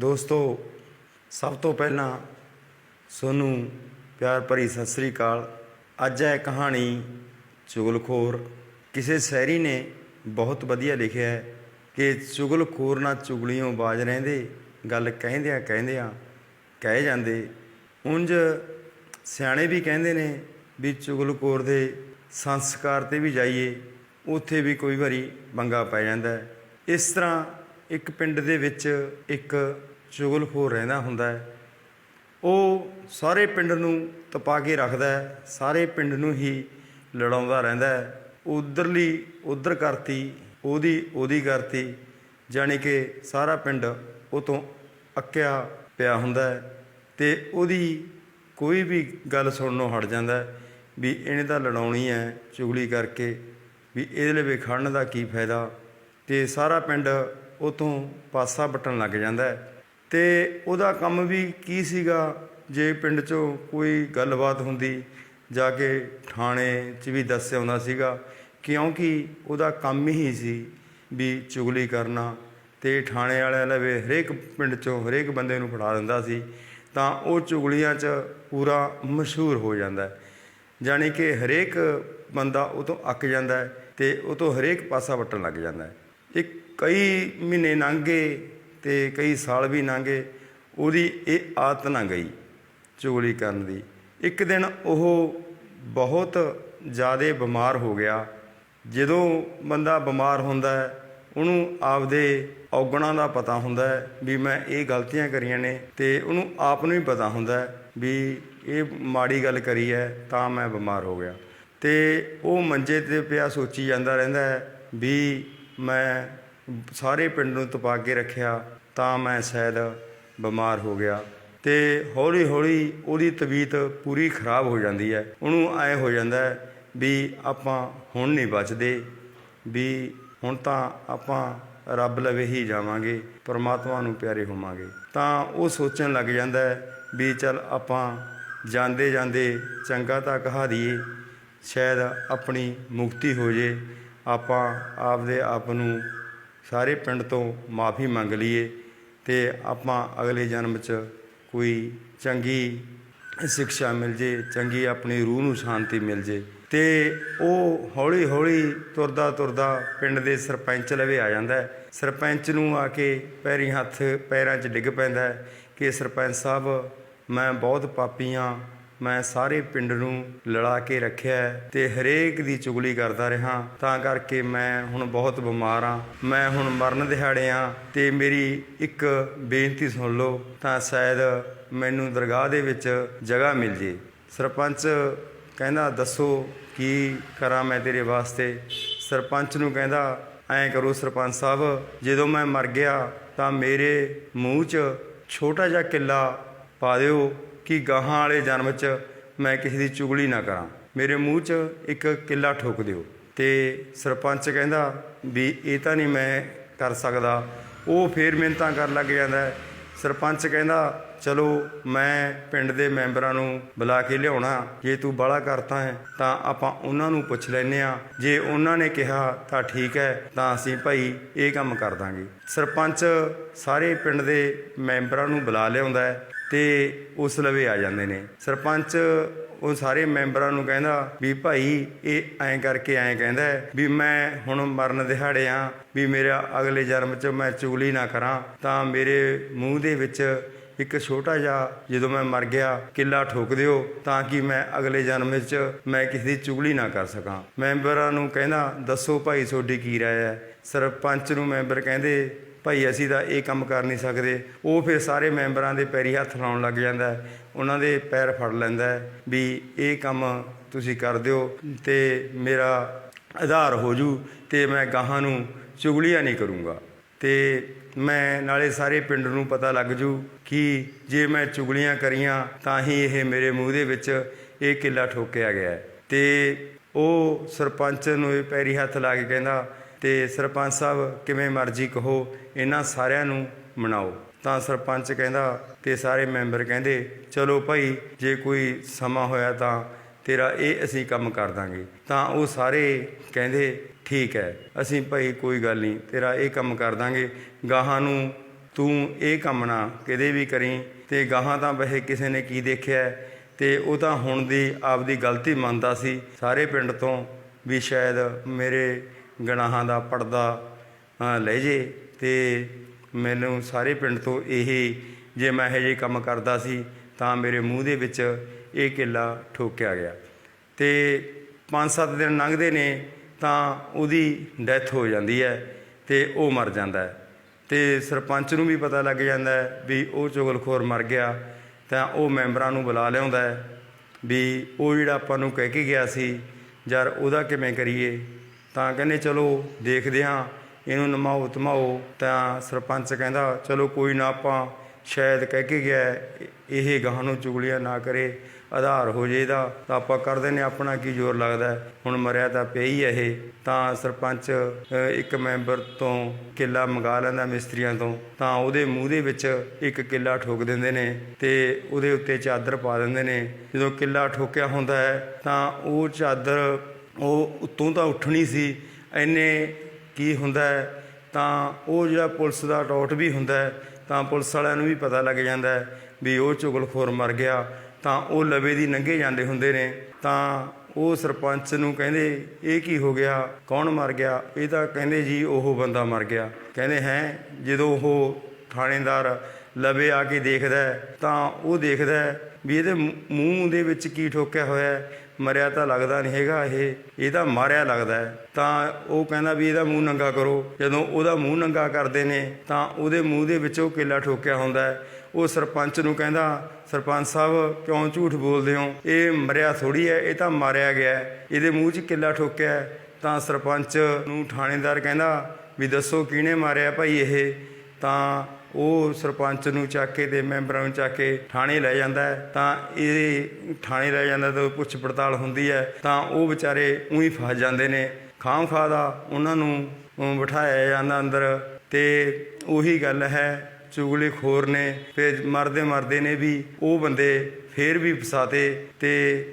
ਦੋਸਤੋ, ਸਭ ਤੋਂ ਪਹਿਲਾਂ ਸੋਨੂੰ ਪਿਆਰ ਭਰੀ ਸਤਿ ਸ੍ਰੀ ਅਕਾਲ। ਅੱਜ ਹੈ ਕਹਾਣੀ ਚੁਗਲਖੋਰ। ਕਿਸੇ ਸ਼ਾਇਰੀ ਨੇ ਬਹੁਤ ਵਧੀਆ ਲਿਖਿਆ ਹੈ ਕਿ ਚੁਗਲਖੋਰ ਨਾ ਚੁਗਲੀਆਂ ਬਾਜ ਰਹਿੰਦੇ, ਗੱਲ ਕਹਿੰਦਿਆਂ ਕਹਿੰਦਿਆਂ ਕਹਿ ਜਾਂਦੇ। ਉਂਝ ਸਿਆਣੇ ਵੀ ਕਹਿੰਦੇ ਨੇ ਵੀ ਚੁਗਲਖੋਰ ਦੇ ਸੰਸਕਾਰ ਤੇ ਵੀ ਜਾਈਏ, ਉੱਥੇ ਵੀ ਕੋਈ ਵਾਰੀ ਬੰਗਾ ਪੈ ਜਾਂਦਾ ਹੈ। ਇਸ ਤਰ੍ਹਾਂ ਇੱਕ ਪਿੰਡ ਦੇ ਵਿੱਚ ਇੱਕ ਚੁਗਲਖੋਰ ਰਹਿੰਦਾ ਹੁੰਦਾ ਹੈ। ਉਹ ਸਾਰੇ ਪਿੰਡ ਨੂੰ ਤਪਾ ਕੇ ਰੱਖਦਾ ਹੈ। ਸਾਰੇ ਪਿੰਡ ਨੂੰ ਹੀ ਲੜਾਉਂਦਾ ਰਹਿੰਦਾ ਹੈ। ਉਧਰਲੀ ਉਧਰ ਕਰਤੀ, ਉਹਦੀ ਉਹਦੀ ਕਰਤੀ, ਜਾਣੀ ਕਿ ਸਾਰਾ ਪਿੰਡ ਉਹ ਤੋਂ ਅੱਕਿਆ ਪਿਆ ਹੁੰਦਾ ਹੈ ਤੇ ਉਹਦੀ ਕੋਈ ਵੀ ਗੱਲ ਸੁਣਨੋਂ ਹਟ ਜਾਂਦਾ ਵੀ ਇਹਨੇ ਤਾਂ ਲੜਾਉਣੀ ਹੈ ਚੁਗਲੀ ਕਰਕੇ, ਵੀ ਇਹਦੇ ਲਈ ਖੜਨ ਦਾ ਕੀ ਫਾਇਦਾ। ਤੇ ਸਾਰਾ ਪਿੰਡ ਉਤੋਂ ਪਾਸਾ ਵੱਟਣ ਲੱਗ ਜਾਂਦਾ ਹੈ। ਤੇ ਉਹਦਾ ਕੰਮ ਵੀ ਕੀ ਸੀਗਾ? ਜੇ ਪਿੰਡ 'ਚੋਂ ਕੋਈ ਗੱਲਬਾਤ ਹੁੰਦੀ, ਜਾ ਕੇ ਥਾਣੇ 'ਚ ਵੀ ਦੱਸ ਆਉਂਦਾ ਸੀਗਾ ਕਿਉਂਕਿ ਉਹਦਾ ਕੰਮ ਹੀ ਸੀ ਵੀ ਚੁਗਲੀ ਕਰਨਾ ਤੇ ਥਾਣੇ ਵਾਲਿਆਂ ਵੀ ਹਰੇਕ ਪਿੰਡ 'ਚੋਂ ਹਰੇਕ ਬੰਦੇ ਨੂੰ ਫੜਾ ਦਿੰਦਾ ਸੀ, ਤਾਂ ਉਹ ਚੁਗਲੀਆਂ 'ਚ ਪੂਰਾ ਮਸ਼ਹੂਰ ਹੋ ਜਾਂਦਾ ਹੈ। ਜਾਣੀ ਕਿ ਹਰੇਕ ਬੰਦਾ ਉਹ ਤੋਂ ਅੱਕ ਜਾਂਦਾ ਹੈ ਤੇ ਉਹ ਤੋਂ ਹਰੇਕ ਪਾਸਾ ਵੱਟਣ ਲੱਗ ਜਾਂਦਾ ਹੈ। ਇੱਕ ਕਈ ਮਹੀਨੇ ਲੰਘ ਗਏ ਤੇ ਕਈ ਸਾਲ ਵੀ ਲੰਘੇ ਉਹਦੀ ਇਹ ਆਦਤ ਨਾ ਗਈ ਚੋਰੀ ਕਰਨ ਦੀ। ਇੱਕ ਦਿਨ ਉਹ ਬਹੁਤ ਜ਼ਿਆਦਾ ਬਿਮਾਰ ਹੋ ਗਿਆ। ਜਦੋਂ ਬੰਦਾ ਬਿਮਾਰ ਹੁੰਦਾ ਹੈ, ਉਹਨੂੰ ਆਪਦੇ ਔਗਣਾਂ ਦਾ ਪਤਾ ਹੁੰਦਾ ਹੈ ਵੀ ਮੈਂ ਇਹ ਗਲਤੀਆਂ ਕਰੀਆਂ ਨੇ ਤੇ ਉਹਨੂੰ ਆਪ ਨੂੰ ਹੀ ਪਤਾ ਹੁੰਦਾ ਹੈ ਵੀ ਇਹ ਮਾੜੀ ਗੱਲ ਕਰੀ ਹੈ ਤਾਂ ਮੈਂ ਬਿਮਾਰ ਹੋ ਗਿਆ। ਤੇ ਉਹ ਮੰਜੇ ਤੇ ਪਿਆ ਸੋਚੀ ਜਾਂਦਾ ਰਹਿੰਦਾ ਹੈ ਵੀ ਮੈਂ ਸਾਰੇ ਪਿੰਡ ਨੂੰ ਤਪਾ ਕੇ ਰੱਖਿਆ ਤਾਂ ਮੈਂ ਸ਼ਾਇਦ ਬਿਮਾਰ ਹੋ ਗਿਆ ਤੇ ਹੌਲੀ ਹੌਲੀ ਉਹਦੀ ਤਬੀਅਤ ਪੂਰੀ ਖਰਾਬ ਹੋ ਜਾਂਦੀ ਹੈ। ਉਹਨੂੰ ਐ ਹੋ ਜਾਂਦਾ ਵੀ ਆਪਾਂ ਹੁਣ ਨਹੀਂ ਬਚਦੇ, ਵੀ ਹੁਣ ਤਾਂ ਆਪਾਂ ਰੱਬ ਲਵੇ ਹੀ ਜਾਵਾਂਗੇ, ਪਰਮਾਤਮਾ ਨੂੰ ਪਿਆਰੇ ਹੋਵਾਂਗੇ। ਤਾਂ ਉਹ ਸੋਚਣ ਲੱਗ ਜਾਂਦਾ ਵੀ ਚਲ ਆਪਾਂ ਜਾਂਦੇ ਜਾਂਦੇ ਚੰਗਾ ਤਾਂ ਕਹਾ ਦਈਏ, ਸ਼ਾਇਦ ਆਪਣੀ ਮੁਕਤੀ ਹੋ ਜੇ, ਆਪਾਂ ਆਪਦੇ ਆਪ ਨੂੰ ਸਾਰੇ ਪਿੰਡ ਤੋਂ ਮਾਫੀ ਮੰਗ ਲਈਏ ਤੇ ਆਪਾਂ ਅਗਲੇ ਜਨਮ 'ਚ ਕੋਈ ਚੰਗੀ ਸਿੱਖਿਆ ਮਿਲ ਜੇ, ਚੰਗੀ ਆਪਣੀ ਰੂਹ ਨੂੰ ਸ਼ਾਂਤੀ ਮਿਲ ਜੇ। ਤੇ ਉਹ ਹੌਲੀ ਹੌਲੀ ਤੁਰਦਾ ਤੁਰਦਾ ਪਿੰਡ ਦੇ ਸਰਪੰਚ ਲਵੇ ਆ ਜਾਂਦਾ ਸਰਪੰਚ ਨੂੰ ਆ ਕੇ ਪੈਰੀ ਹੱਥ ਪੈਰਾਂ 'ਚ ਡਿੱਗ ਪੈਂਦਾ ਕਿ ਸਰਪੰਚ ਸਾਹਿਬ, ਮੈਂ ਬਹੁਤ ਪਾਪੀ ਹਾਂ ਮੈਂ ਸਾਰੇ ਪਿੰਡ ਨੂੰ ਲੜਾ ਕੇ ਰੱਖਿਆ ਹੈ ਤੇ ਹਰੇਕ ਦੀ ਚੁਗਲੀ ਕਰਦਾ ਰਿਹਾ। ਤਾਂ ਕਰਕੇ ਮੈਂ ਹੁਣ ਬਹੁਤ ਬਿਮਾਰ ਹਾਂ। ਮੈਂ ਹੁਣ ਮਰਨ ਦਿਹਾੜੇ ਹਾਂ ਤੇ ਮੇਰੀ ਇੱਕ ਬੇਨਤੀ ਸੁਣ ਲਓ, ਤਾਂ ਸ਼ਾਇਦ ਮੈਨੂੰ ਦਰਗਾਹ ਦੇ ਵਿੱਚ ਜਗ੍ਹਾ ਮਿਲ ਜੇ। ਸਰਪੰਚ ਕਹਿੰਦਾ, ਦੱਸੋ ਕੀ ਕਰਾਂ ਮੈਂ ਤੇਰੇ ਵਾਸਤੇ? ਸਰਪੰਚ ਨੂੰ ਕਹਿੰਦਾ, ਐਂ ਕਰੋ ਸਰਪੰਚ ਸਾਹਿਬ, ਜਦੋਂ ਮੈਂ ਮਰ ਗਿਆ ਤਾਂ ਮੇਰੇ ਮੂੰਹ 'ਚ ਛੋਟਾ ਜਿਹਾ ਕਿੱਲਾ ਪਾ ਦਿਓ ਕਿ ਗਾਹਾਂ ਵਾਲੇ ਜਨਮ 'ਚ ਮੈਂ ਕਿਸੇ ਦੀ ਚੁਗਲੀ ਨਾ ਕਰਾਂ। ਮੇਰੇ ਮੂੰਹ 'ਚ ਇੱਕ ਕਿੱਲਾ ਠੋਕ ਦਿਓ। ਤੇ ਸਰਪੰਚ ਕਹਿੰਦਾ ਵੀ ਇਹ ਤਾਂ ਨਹੀਂ ਮੈਂ ਕਰ ਸਕਦਾ। ਉਹ ਫੇਰ ਮਿਹਨਤਾਂ ਕਰਨ ਲੱਗ ਜਾਂਦਾ। ਸਰਪੰਚ ਕਹਿੰਦਾ, ਚਲੋ, ਮੈਂ ਪਿੰਡ ਦੇ ਮੈਂਬਰਾਂ ਨੂੰ ਬੁਲਾ ਕੇ ਲਿਆਉਣਾ। ਜੇ ਤੂੰ ਬਾਲਾ ਕਰਤਾ ਹੈ, ਤਾਂ ਆਪਾਂ ਉਹਨਾਂ ਨੂੰ ਪੁੱਛ ਲੈਨੇ ਆ ਜੇ ਉਹਨਾਂ ਨੇ ਕਿਹਾ ਤਾਂ ਠੀਕ ਹੈ, ਤਾਂ ਅਸੀਂ ਭਾਈ ਇਹ ਕੰਮ ਕਰ ਦਾਂਗੇ। ਸਰਪੰਚ ਸਾਰੇ ਪਿੰਡ ਦੇ ਮੈਂਬਰਾਂ ਨੂੰ ਬੁਲਾ ਲਿਆਉਂਦਾ ਹੈ। ਤੇ ਉਸ ਲਵੇ ਆ ਜਾਂਦੇ ਨੇ। ਸਰਪੰਚ ਉਹ ਸਾਰੇ ਮੈਂਬਰਾਂ ਨੂੰ ਕਹਿੰਦਾ ਵੀ ਭਾਈ ਇਹ ਐਂ ਕਰਕੇ ਐਂ ਕਹਿੰਦਾ ਵੀ ਮੈਂ ਹੁਣ ਮਰਨ ਦਿਹਾੜੇ ਆ, ਵੀ ਮੇਰਾ ਅਗਲੇ ਜਨਮ 'ਚ ਮੈਂ ਚੁਗਲੀ ਨਾ ਕਰਾਂ, ਤਾਂ ਮੇਰੇ ਮੂੰਹ ਦੇ ਵਿੱਚ ਇੱਕ ਛੋਟਾ ਜਿਹਾ ਜਦੋਂ ਮੈਂ ਮਰ ਗਿਆ ਕਿੱਲਾ ਠੋਕ ਦਿਓ, ਤਾਂ ਕਿ ਮੈਂ ਅਗਲੇ ਜਨਮ ਵਿੱਚ ਮੈਂ ਕਿਸੇ ਦੀ ਚੁਗਲੀ ਨਾ ਕਰ ਸਕਾਂ। ਮੈਂਬਰਾਂ ਨੂੰ ਕਹਿੰਦਾ, ਦੱਸੋ ਭਾਈ ਤੁਹਾਡੀ ਕੀ ਰਾਏ ਹੈ? ਸਰਪੰਚ ਨੂੰ ਮੈਂਬਰ ਕਹਿੰਦੇ ਭਾਈ ਅਸੀਂ ਤਾਂ ਇਹ ਕੰਮ ਕਰ ਨਹੀਂ ਸਕਦੇ। ਉਹ ਫਿਰ ਸਾਰੇ ਮੈਂਬਰਾਂ ਦੇ ਪੈਰੀ ਹੱਥ ਲਾਉਣ ਲੱਗ ਜਾਂਦਾ ਉਹਨਾਂ ਦੇ ਪੈਰ ਫੜ ਲੈਂਦਾ ਵੀ ਇਹ ਕੰਮ ਤੁਸੀਂ ਕਰ ਦਿਓ ਤੇ ਮੇਰਾ ਆਧਾਰ ਹੋ ਜੂ ਤੇ ਮੈਂ ਗਾਹਾਂ ਨੂੰ ਚੁਗਲੀਆਂ ਨਹੀਂ ਕਰੂੰਗਾ। ਤੇ ਮੈਂ ਨਾਲੇ ਸਾਰੇ ਪਿੰਡ ਨੂੰ ਪਤਾ ਲੱਗ ਜੂ ਕਿ ਜੇ ਮੈਂ ਚੁਗਲੀਆਂ ਕਰੀਆਂ ਤਾਂ ਹੀ ਇਹ ਮੇਰੇ ਮੂੰਹ ਦੇ ਵਿੱਚ ਇਹ ਕਿੱਲਾ ਠੋਕਿਆ ਗਿਆ ਹੈ। ਤੇ ਉਹ ਸਰਪੰਚ ਨੂੰ ਇਹ ਪੈਰੀ ਹੱਥ ਲਾ ਕੇ ਕਹਿੰਦਾ ਤੇ ਸਰਪੰਚ ਸਾਹਿਬ ਕਿਵੇਂ ਮਰਜ਼ੀ ਕਹੋ ਇਹਨਾਂ ਸਾਰਿਆਂ ਨੂੰ ਮਨਾਓ। ਤਾਂ ਸਰਪੰਚ ਕਹਿੰਦਾ ਤੇ ਸਾਰੇ ਮੈਂਬਰ ਕਹਿੰਦੇ ਚਲੋ ਭਾਈ ਜੇ ਕੋਈ ਸਮਾਂ ਹੋਇਆ ਤਾਂ ਤੇਰਾ ਇਹ ਅਸੀਂ ਕੰਮ ਕਰ ਦਾਂਗੇ। ਤਾਂ ਉਹ ਸਾਰੇ ਕਹਿੰਦੇ ਠੀਕ ਹੈ ਅਸੀਂ ਭਾਈ ਕੋਈ ਗੱਲ ਨਹੀਂ ਤੇਰਾ ਇਹ ਕੰਮ ਕਰ ਦਾਂਗੇ। ਗਾਹਾਂ ਨੂੰ ਤੂੰ ਇਹ ਕੰਮ ਨਾ ਕਿਤੇ ਵੀ ਕਰੀ। ਤੇ ਗਾਹਾਂ ਤਾਂ ਵੈਸੇ ਕਿਸੇ ਨੇ ਕੀ ਦੇਖਿਆ ਹੈ, ਤੇ ਉਹ ਤਾਂ ਹੁਣ ਦੀ ਆਪਦੀ ਗਲਤੀ ਮੰਨਦਾ ਸੀ। ਸਾਰੇ ਪਿੰਡ ਤੋਂ ਵੀ ਸ਼ਾਇਦ ਮੇਰੇ ਗਨਾਹਾਂ ਦਾ ਪਰਦਾ ਲੈ ਜੇ ਤੇ ਮੈਨੂੰ ਸਾਰੇ ਪਿੰਡ ਤੋਂ ਇਹ ਜੇ ਮੈਂ ਇਹ ਜਿਹੇ ਕੰਮ ਕਰਦਾ ਸੀ ਤਾਂ ਮੇਰੇ ਮੂੰਹ ਦੇ ਵਿੱਚ ਇਹ ਕਿੱਲਾ ਠੋਕਿਆ ਗਿਆ। ਤੇ 5-7 ਦਿਨ ਲੰਘਦੇ ਨੇ ਤਾਂ ਉਹਦੀ ਡੈਥ ਹੋ ਜਾਂਦੀ ਹੈ ਤੇ ਉਹ ਮਰ ਜਾਂਦਾ ਹੈ। ਤੇ ਸਰਪੰਚ ਨੂੰ ਵੀ ਪਤਾ ਲੱਗ ਜਾਂਦਾ ਹੈ ਵੀ ਉਹ ਚੁਗਲਖੋਰ ਮਰ ਗਿਆ ਤਾਂ ਉਹ ਮੈਂਬਰਾਂ ਨੂੰ ਬੁਲਾ ਲਿਆਉਂਦਾ ਹੈ ਵੀ ਉਹ ਜਿਹੜਾ ਆਪਾਂ ਨੂੰ ਕਹਿ ਕੇ ਗਿਆ ਸੀ, ਯਾਰ ਉਹਦਾ ਕਿਵੇਂ ਕਰੀਏ? ਤਾਂ ਕਹਿੰਦੇ ਚਲੋ ਦੇਖਦੇ ਹਾਂ, ਇਹਨੂੰ ਨਮਾਓ ਧਮਾਓ ਤਾਂ ਸਰਪੰਚ ਕਹਿੰਦਾ ਚਲੋ ਕੋਈ ਨਾ ਆਪਾਂ ਸ਼ਾਇਦ ਕਹਿ ਕੇ ਗਿਆ ਇਹ ਗਾਹਾਂ ਨੂੰ ਚੁਗਲੀਆਂ ਨਾ ਕਰੇ, ਆਧਾਰ ਹੋ ਜੇ ਇਹਦਾ, ਤਾਂ ਆਪਾਂ ਕਰਦੇ ਨੇ ਆਪਣਾ ਕੀ ਜ਼ੋਰ ਲੱਗਦਾ ਹੁਣ ਮਰਿਆ ਤਾਂ ਪਿਆ ਹੀ ਹੈ ਇਹ। ਤਾਂ ਸਰਪੰਚ ਇੱਕ ਮੈਂਬਰ ਤੋਂ ਕਿੱਲਾ ਮੰਗਾ ਲੈਂਦਾ ਮਿਸਤਰੀਆਂ ਤੋਂ, ਤਾਂ ਉਹਦੇ ਮੂੰਹ ਦੇ ਵਿੱਚ ਇੱਕ ਕਿੱਲਾ ਠੋਕ ਦਿੰਦੇ ਨੇ ਤੇ ਉਹਦੇ ਉੱਤੇ ਚਾਦਰ ਪਾ ਦਿੰਦੇ ਨੇ। ਜਦੋਂ ਕਿੱਲਾ ਠੋਕਿਆ ਹੁੰਦਾ ਹੈ, ਤਾਂ ਉਹ ਚਾਦਰ ਉਹ ਉੱਤੋਂ ਤਾਂ ਉੱਠਣੀ ਸੀ, ਐਨੇ ਕੀ ਹੁੰਦਾ ਤਾਂ ਉਹ ਜਿਹੜਾ ਪੁਲਿਸ ਦਾ ਟੌਟ ਵੀ ਹੁੰਦਾ ਤਾਂ ਪੁਲਿਸ ਵਾਲਿਆਂ ਨੂੰ ਵੀ ਪਤਾ ਲੱਗ ਜਾਂਦਾ ਵੀ ਉਹ ਚੁਗਲਖੋਰ ਮਰ ਗਿਆ, ਤਾਂ ਉਹ ਲਵੇ ਦੀ ਲੰਘੇ ਜਾਂਦੇ ਹੁੰਦੇ ਨੇ। ਤਾਂ ਉਹ ਸਰਪੰਚ ਨੂੰ ਕਹਿੰਦੇ, ਇਹ ਕੀ ਹੋ ਗਿਆ? ਕੌਣ ਮਰ ਗਿਆ? ਇਹ ਤਾਂ ਕਹਿੰਦੇ ਜੀ, ਉਹ ਬੰਦਾ ਮਰ ਗਿਆ। ਕਹਿੰਦੇ, ਹੈ? ਜਦੋਂ ਉਹ ਥਾਣੇਦਾਰ ਲਵੇ ਆ ਕੇ ਦੇਖਦਾ ਤਾਂ ਉਹ ਦੇਖਦਾ ਵੀ ਇਹਦੇ ਮੂੰਹ- ਦੇ ਵਿੱਚ ਕੀ ਠੋਕਿਆ ਹੋਇਆ ਮਰਿਆ ਤਾਂ ਲੱਗਦਾ ਨਹੀਂ ਹੈਗਾ ਇਹ ਇਹ ਤਾਂ ਮਾਰਿਆ ਲੱਗਦਾ ਤਾਂ ਉਹ ਕਹਿੰਦਾ ਵੀ ਇਹਦਾ ਮੂੰਹ ਨੰਗਾ ਕਰੋ। ਜਦੋਂ ਉਹਦਾ ਮੂੰਹ ਨੰਗਾ ਕਰਦੇ ਨੇ, ਤਾਂ ਉਹਦੇ ਮੂੰਹ ਦੇ ਵਿੱਚ ਉਹ ਕਿੱਲਾ ਠੋਕਿਆ ਹੁੰਦਾ ਹੈ। ਉਹ ਸਰਪੰਚ ਨੂੰ ਕਹਿੰਦਾ, ਸਰਪੰਚ ਸਾਹਿਬ, ਕਿਉਂ ਝੂਠ ਬੋਲਦੇ ਹੋ? ਇਹ ਮਰਿਆ ਥੋੜੀ ਹੈ, ਇਹ ਤਾਂ ਮਾਰਿਆ ਗਿਆ ਇਹਦੇ ਮੂੰਹ 'ਚ ਕਿੱਲਾ ਠੋਕਿਆ ਤਾਂ ਸਰਪੰਚ ਨੂੰ ਥਾਣੇਦਾਰ ਕਹਿੰਦਾ, ਵੀ ਦੱਸੋ ਕਿਹਨੇ ਮਾਰਿਆ ਭਾਈ ਇਹ? ਤਾਂ ਉਹ ਸਰਪੰਚ ਨੂੰ ਚੱਕ ਕੇ ਤੇ ਮੈਂਬਰਾਂ ਨੂੰ ਚੱਕ ਕੇ ਥਾਣੇ ਲੈ ਜਾਂਦਾ ਹੈ। ਤਾਂ ਇਹ ਥਾਣੇ ਲੈ ਜਾਂਦਾ ਤਾਂ ਪੁੱਛ ਪੜਤਾਲ ਹੁੰਦੀ ਹੈ। ਤਾਂ ਉਹ ਵਿਚਾਰੇ ਉਹੀ ਫਸ ਜਾਂਦੇ ਨੇ। ਖਾਮ ਖਾ ਦਾ ਉਹਨਾਂ ਨੂੰ ਬਿਠਾਇਆ ਜਾਂਦਾ ਅੰਦਰ ਤੇ ਉਹੀ ਗੱਲ ਹੈ, ਚੁਗਲੀ ਖੋਰ ਨੇ, ਫਿਰ ਮਰਦੇ ਮਰਦੇ ਨੇ ਵੀ ਉਹ ਬੰਦੇ ਫੇਰ ਵੀ ਫਸਾਤੇ ਤੇ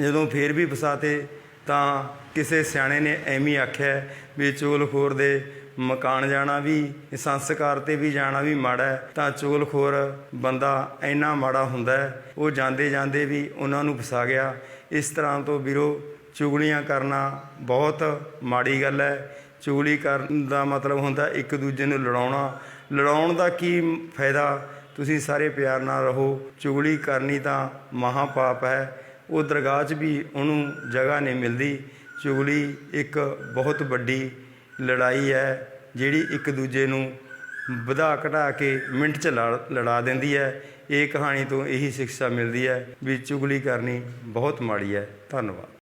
ਜਦੋਂ ਫੇਰ ਵੀ ਫਸਾਤੇ ਤਾਂ ਕਿਸੇ ਸਿਆਣੇ ਨੇ ਐਵੇਂ ਆਖਿਆ ਵੀ ਚੁਗਲਖੋਰ ਦੇ ਮਕਾਨ ਜਾਣਾ ਵੀ, ਸੰਸਕਾਰ ਤੇ ਵੀ ਜਾਣਾ ਵੀ ਮਾੜਾ ਹੈ। ਤਾਂ ਚੁਗਲਖੋਰ ਬੰਦਾ ਇੰਨਾ ਮਾੜਾ ਹੁੰਦਾ ਹੈ, ਉਹ ਜਾਂਦੇ ਜਾਂਦੇ ਵੀ ਉਹਨਾਂ ਨੂੰ ਫਸਾ ਗਿਆ। ਇਸ ਤਰ੍ਹਾਂ ਤੋਂ ਵੀਰੋ, ਚੁਗਲੀਆਂ ਕਰਨਾ ਬਹੁਤ ਮਾੜੀ ਗੱਲ ਹੈ। ਚੁਗਲੀ ਕਰਨ ਦਾ ਮਤਲਬ ਹੁੰਦਾ ਇੱਕ ਦੂਜੇ ਨੂੰ ਲੜਾਉਣਾ। ਲੜਾਉਣ ਦਾ ਕੀ ਫਾਇਦਾ? ਤੁਸੀਂ ਸਾਰੇ ਪਿਆਰ ਨਾਲ ਰਹੋ। ਚੁਗਲੀ ਕਰਨੀ ਤਾਂ ਮਹਾ ਪਾਪ ਹੈ। ਉਹ ਦਰਗਾਹ 'ਚ ਵੀ ਉਹਨੂੰ ਜਗ੍ਹਾ ਨਹੀਂ ਮਿਲਦੀ। ਚੁਗਲੀ ਇੱਕ ਬਹੁਤ ਵੱਡੀ ਲੜਾਈ ਹੈ, ਜਿਹੜੀ ਇੱਕ ਦੂਜੇ ਨੂੰ ਵਧਾ ਘਟਾ ਕੇ ਮਿੰਟ 'ਚ ਲੜ- ਲੜਾ ਦਿੰਦੀ ਹੈ। ਇਹ ਕਹਾਣੀ ਤੋਂ ਇਹੀ ਸਿੱਖਿਆ ਮਿਲਦੀ ਹੈ ਵੀ ਚੁਗਲੀ ਕਰਨੀ ਬਹੁਤ ਮਾੜੀ ਹੈ। ਧੰਨਵਾਦ।